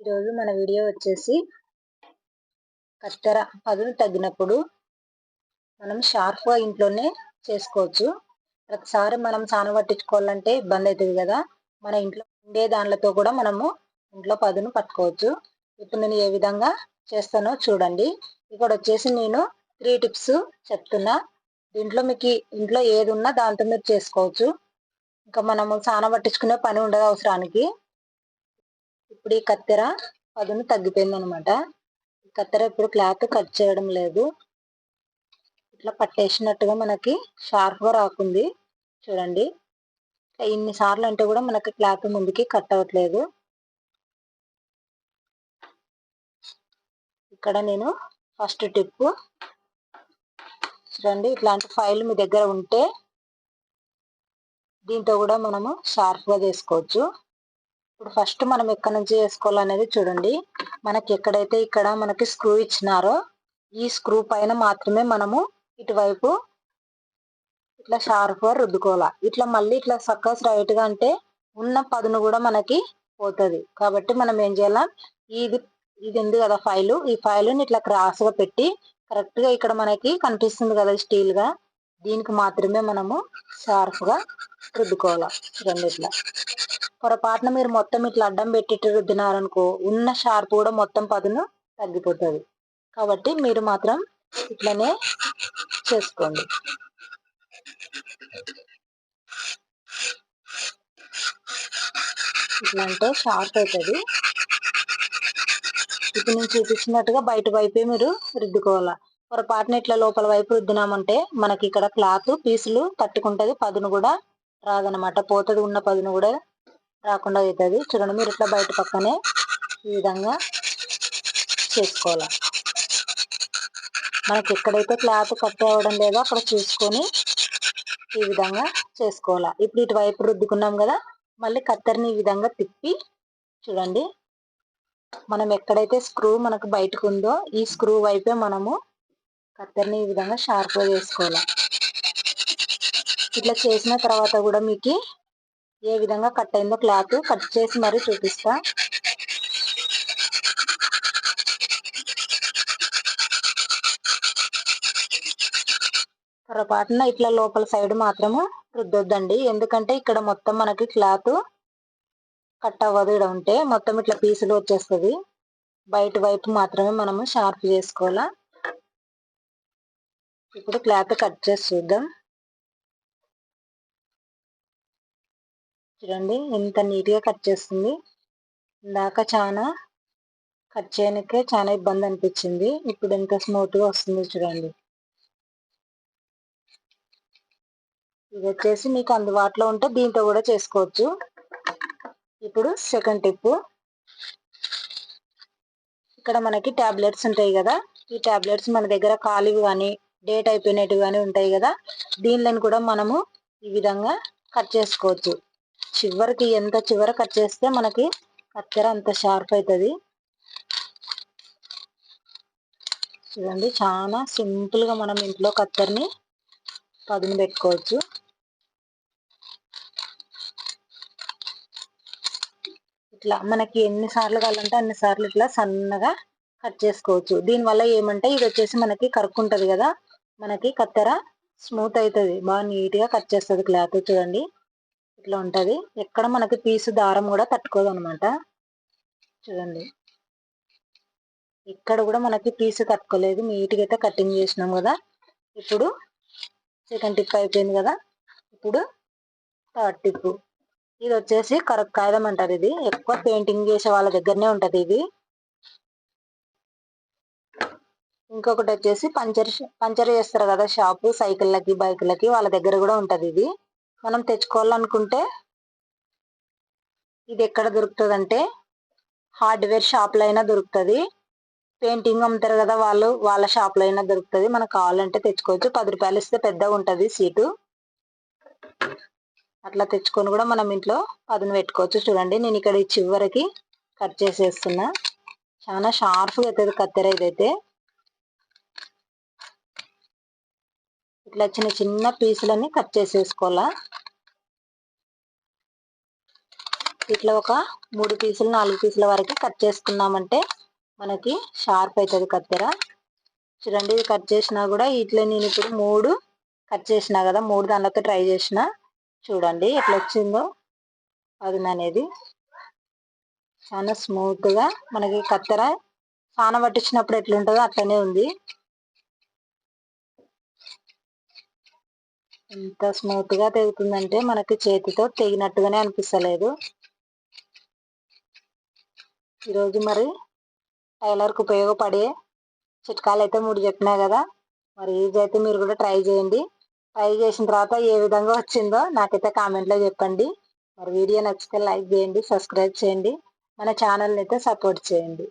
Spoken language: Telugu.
ఈరోజు మన వీడియో వచ్చేసి కత్తెర పదును తగ్గినప్పుడు మనం షార్ప్గా ఇంట్లోనే చేసుకోవచ్చు. ప్రతిసారి మనం సాన పట్టించుకోవాలంటే ఇబ్బంది అవుతుంది కదా. మన ఇంట్లో ఉండే దానిలతో కూడా మనము ఇంట్లో పదును పట్టుకోవచ్చు. ఇప్పుడు నేను ఏ విధంగా చేస్తానో చూడండి. ఇక్కడ వచ్చేసి నేను త్రీ టిప్స్ చెప్తున్నా. దీంట్లో మీకు ఇంట్లో ఏది ఉన్నా దాంతో మీరు చేసుకోవచ్చు. ఇంకా మనము సాన పట్టించుకునే పని ఉండదు అవసరానికి. ఇప్పుడు ఈ కత్తెర పదును తగ్గిపోయింది అనమాట కత్తెర ఇప్పుడు క్లాత్ కట్ చేయడం లేదు. ఇట్లా పట్టేసినట్టుగా మనకి షార్ప్గా రాకుంది. చూడండి. ఇన్ని సార్లు అంటే కూడా మనకి క్లాత్ ముందుకి కట్ అవ్వట్లేదు. ఇక్కడ నేను ఫస్ట్ టిప్ చూడండి ఇట్లాంటి ఫైల్ మీ దగ్గర ఉంటే దీంతో కూడా మనము షార్ప్గా చేసుకోవచ్చు. ఇప్పుడు ఫస్ట్ మనం ఎక్కడి నుంచి వేసుకోవాలనేది చూడండి. మనకి ఎక్కడైతే ఇక్కడ మనకి స్క్రూ ఇచ్చినారో ఈ స్క్రూ పైన మాత్రమే మనము ఇటువైపు ఇట్లా షార్ప్గా రుద్దుకోవాలి. ఇట్లా మళ్ళీ ఇట్లా సక్కస్ రైట్గా అంటే ఉన్న పదును కూడా మనకి పోతుంది. కాబట్టి మనం ఏం చేయాలా? ఇది ఇది ఉంది కదా ఫైలు ఈ ఫైలుని ఇట్లా క్రాస్గా పెట్టి కరెక్ట్గా ఇక్కడ మనకి కనిపిస్తుంది కదా స్టీల్గా దీనికి మాత్రమే మనము షార్ప్గా రుద్దుకోవాలి. రెండు ఇట్లా. పొరపాటున మీరు మొత్తం ఇట్లా అడ్డం పెట్టి రుద్దినారనుకో ఉన్న షార్ప్ కూడా మొత్తం పదును తగ్గిపోతుంది. కాబట్టి మీరు మాత్రం ఇట్లనే చేసుకోండి. ఇట్లా అంటే షార్ప్ అవుతుంది ఇప్పుడు నేను చూపించినట్టుగా బయట వైపే మీరు రుద్దుకోవాలా. పొరపాటున ఇట్లా లోపల వైపు రుద్దినామంటే మనకి ఇక్కడ క్లాత్ పీసులు తట్టుకుంటది పదును కూడా రాదనమాట. పోతుంది ఉన్న పదును కూడా రాకుండా అవుతుంది చూడండి మీరు ఇట్లా బయట పక్కనే ఈ విధంగా చేసుకోవాలి. మనకి ఎక్కడైతే క్లాత్ కట్ అవ్వడం లేదో అక్కడ చూసుకొని ఈ విధంగా చేసుకోవాలి. ఇప్పుడు ఇటువైపు రుద్దుకున్నాం కదా మళ్ళీ కత్తెరని ఈ విధంగా తిప్పి చూడండి. మనం ఎక్కడైతే స్క్రూ మనకు బయటకు ఉందో ఈ స్క్రూ వైపే మనము కత్తెరని ఈ విధంగా షార్ప్గా చేసుకోవాలి. ఇట్లా చేసిన తర్వాత కూడా మీకు ఏ విధంగా కట్ అయిందో క్లాత్ కట్ చేసి మరీ చూపిస్తా. పొరపాటున ఇట్లా లోపల సైడ్ మాత్రము రుద్దొద్దండి. ఎందుకంటే ఇక్కడ మొత్తం మనకి క్లాత్ కట్ అవ్వదు ఇక్కడ ఉంటే. మొత్తం ఇట్లా పీసులు వచ్చేస్తుంది. బయట వైపు మాత్రమే మనము షార్ప్ చేసుకోవాలా. ఇప్పుడు క్లాత్ కట్ చేసి చూద్దాం. చూడండి ఎంత నీట్గా కట్ చేస్తుంది. ఇందాక చాలా కట్ చేయడానికే చాలా ఇబ్బంది అనిపించింది. ఇప్పుడు ఎంత స్మూత్గా వస్తుంది చూడండి. ఇది వచ్చేసి మీకు అందుబాటులో ఉంటే దీంతో కూడా చేసుకోవచ్చు. ఇప్పుడు సెకండ్ టిప్. ఇక్కడ మనకి ట్యాబ్లెట్స్ ఉంటాయి కదా. ఈ ట్యాబ్లెట్స్ మన దగ్గర ఖాళీవి కానీ డేట్ అయిపోయినట్టు కానీ ఉంటాయి కదా. దీనిలో కూడా మనము ఈ విధంగా కట్ చేసుకోవచ్చు. చివరికి ఎంత చివర కట్ చేస్తే మనకి కత్తెర అంత షార్ప్ అవుతుంది చూడండి చాలా సింపుల్గా మనం ఇంట్లో కత్తెరని పదును పెట్టుకోవచ్చు. ఇట్లా మనకి ఎన్నిసార్లు కావాలంటే అన్నిసార్లు ఇట్లా సన్నగా కట్ చేసుకోవచ్చు. దీనివల్ల ఏమంటే ఇది వచ్చేసి మనకి కరుక్కుంటుంది కదా మనకి కత్తెర స్మూత్ అవుతుంది బాగా నీట్గా కట్ చేస్తుంది క్లాత్ చూడండి. ఇట్లా ఉంటుంది. ఎక్కడ మనకి పీసు దారం కూడా తట్టుకోదు అనమాట చూడండి. ఇక్కడ కూడా మనకి పీసు తట్టుకోలేదు. నీట్గా అయితే కటింగ్ చేసినాం కదా. ఇప్పుడు సెకండ్ టిప్ అయిపోయింది కదా. ఇప్పుడు థర్డ్ టిప్ ఇది వచ్చేసి కరక్ కాయదం అంటారు ఇది. ఎక్కువ పెయింటింగ్ చేసే వాళ్ళ దగ్గరనే ఉంటుంది ఇది. ఇంకొకటి వచ్చేసి పంచర్ పంచర్ చేస్తారు కదా షాపు. సైకిళ్ళకి బైకులకి వాళ్ళ దగ్గర కూడా ఉంటుంది ఇది. మనం తెచ్చుకోవాలనుకుంటే ఇది ఎక్కడ దొరుకుతుంది అంటే హార్డ్వేర్ షాప్లో అయినా దొరుకుతుంది. పెయింటింగ్ అమ్ముతారు కదా వాళ్ళు వాళ్ళ షాప్లో అయినా దొరుకుతుంది. మనకు కావాలంటే తెచ్చుకోవచ్చు. పది రూపాయలు ఇస్తే పెద్దగా ఉంటుంది సీటు. అట్లా తెచ్చుకొని కూడా మనం ఇంట్లో పదును పెట్టుకోవచ్చు. చూడండి నేను ఇక్కడ ఈ చివరికి కట్ చేసేస్తున్నా. చాలా షార్ప్గా అవుతుంది కత్తెర ఇదైతే. ఇట్లా చిన్న చిన్న పీసులన్నీ కట్ చేసేసుకోవాలా? ఇట్లా ఒక మూడు పీసులు నాలుగు పీసుల వరకు కట్ చేసుకున్నామంటే మనకి షార్ప్ అవుతుంది కత్తెర. చూడండి ఇది కట్ చేసినా కూడా ఇట్లా నేను ఇప్పుడు మూడు కట్ చేసినా కదా మూడు దానిలతో ట్రై చేసిన. చూడండి ఎట్లా వచ్చిందో. అది అనేది చాలా స్మూత్గా మనకి కత్తెర సాన పట్టించినప్పుడు ఎట్లుంటుందో అట్లనే ఉంది. ఎంత స్మూత్గా తెగుతుందంటే మనకి చేతితో తెగినట్టుగానే అనిపిస్తలేదు. ఈరోజు మరి టైలర్కి ఉపయోగపడే చిట్కాలు అయితే మూడు చెప్పినా కదా మరి ఈజీ అయితే మీరు కూడా ట్రై చేయండి. ట్రై చేసిన తర్వాత ఏ విధంగా వచ్చిందో నాకైతే కామెంట్లో చెప్పండి. మరి వీడియో నచ్చితే లైక్ చేయండి సబ్స్క్రైబ్ చేయండి. మన ఛానల్ని అయితే సపోర్ట్ చేయండి.